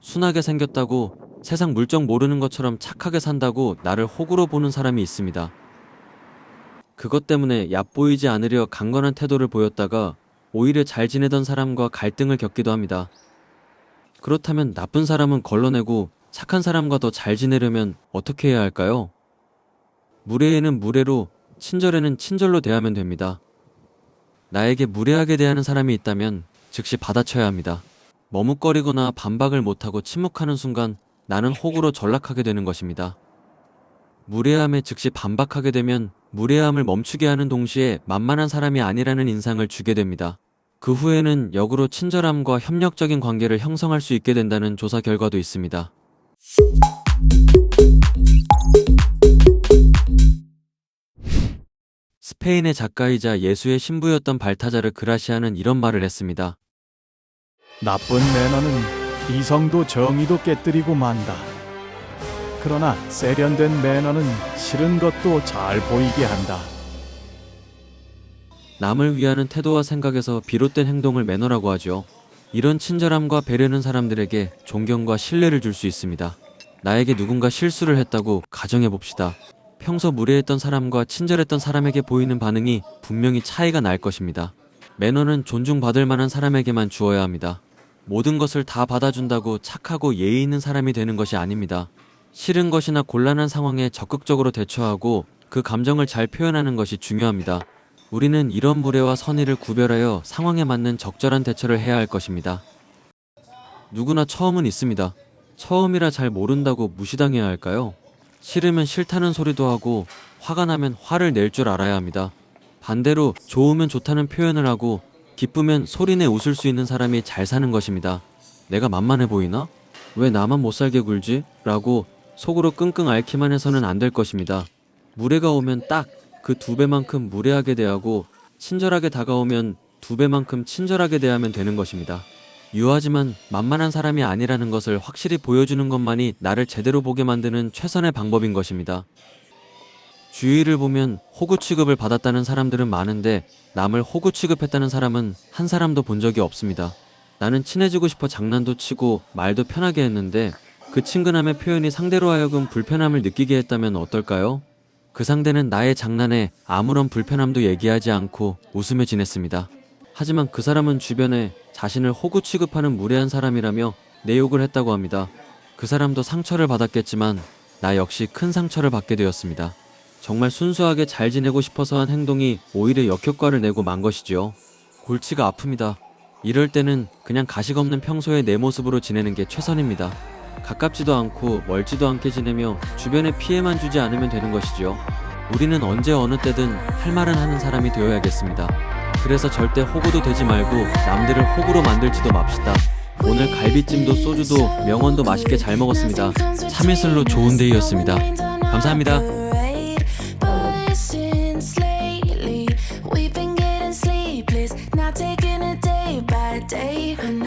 순하게 생겼다고 세상 물정 모르는 것처럼 착하게 산다고 나를 호구로 보는 사람이 있습니다. 그것 때문에 얕보이지 않으려 강건한 태도를 보였다가 오히려 잘 지내던 사람과 갈등을 겪기도 합니다. 그렇다면 나쁜 사람은 걸러내고 착한 사람과 더 잘 지내려면 어떻게 해야 할까요? 무례에는 무례로, 친절에는 친절로 대하면 됩니다. 나에게 무례하게 대하는 사람이 있다면 즉시 받아쳐야 합니다. 머뭇거리거나 반박을 못하고 침묵하는 순간 나는 호구로 전락하게 되는 것입니다. 무례함에 즉시 반박하게 되면 무례함을 멈추게 하는 동시에 만만한 사람이 아니라는 인상을 주게 됩니다. 그 후에는 역으로 친절함과 협력적인 관계를 형성할 수 있게 된다는 조사 결과도 있습니다. 스페인의 작가이자 예수의 신부였던 발타자르 그라시아는 이런 말을 했습니다. 나쁜 매너는 이성도 정의도 깨뜨리고 만다. 그러나 세련된 매너는 싫은 것도 잘 보이게 한다. 남을 위하는 태도와 생각에서 비롯된 행동을 매너라고 하죠. 이런 친절함과 배려는 사람들에게 존경과 신뢰를 줄 수 있습니다. 나에게 누군가 실수를 했다고 가정해 봅시다. 평소 무례했던 사람과 친절했던 사람에게 보이는 반응이 분명히 차이가 날 것입니다. 매너는 존중받을 만한 사람에게만 주어야 합니다. 모든 것을 다 받아준다고 착하고 예의 있는 사람이 되는 것이 아닙니다. 싫은 것이나 곤란한 상황에 적극적으로 대처하고 그 감정을 잘 표현하는 것이 중요합니다. 우리는 이런 무례와 선의를 구별하여 상황에 맞는 적절한 대처를 해야 할 것입니다. 누구나 처음은 있습니다. 처음이라 잘 모른다고 무시당해야 할까요? 싫으면 싫다는 소리도 하고 화가 나면 화를 낼 줄 알아야 합니다. 반대로 좋으면 좋다는 표현을 하고 기쁘면 소리내 웃을 수 있는 사람이 잘 사는 것입니다. 내가 만만해 보이나? 왜 나만 못 살게 굴지? 라고 속으로 끙끙 앓기만 해서는 안 될 것입니다. 무례가 오면 딱 그 두 배만큼 무례하게 대하고 친절하게 다가오면 두 배만큼 친절하게 대하면 되는 것입니다. 유하지만 만만한 사람이 아니라는 것을 확실히 보여주는 것만이 나를 제대로 보게 만드는 최선의 방법인 것입니다. 주위를 보면 호구 취급을 받았다는 사람들은 많은데 남을 호구 취급했다는 사람은 한 사람도 본 적이 없습니다. 나는 친해지고 싶어 장난도 치고 말도 편하게 했는데 그 친근함의 표현이 상대로 하여금 불편함을 느끼게 했다면 어떨까요? 그 상대는 나의 장난에 아무런 불편함도 얘기하지 않고 웃으며 지냈습니다. 하지만 그 사람은 주변에 자신을 호구 취급하는 무례한 사람이라며 내 욕을 했다고 합니다. 그 사람도 상처를 받았겠지만 나 역시 큰 상처를 받게 되었습니다. 정말 순수하게 잘 지내고 싶어서 한 행동이 오히려 역효과를 내고 만 것이지요. 골치가 아픕니다. 이럴 때는 그냥 가식 없는 평소의 내 모습으로 지내는 게 최선입니다. 가깝지도 않고 멀지도 않게 지내며 주변에 피해만 주지 않으면 되는 것이지요. 우리는 언제 어느 때든 할 말은 하는 사람이 되어야겠습니다. 그래서 절대 호구도 되지 말고 남들을 호구로 만들지도 맙시다. 오늘 갈비찜도 소주도 명언도 맛있게 잘 먹었습니다. 참이슬로 좋은 데이였습니다. 감사합니다. day and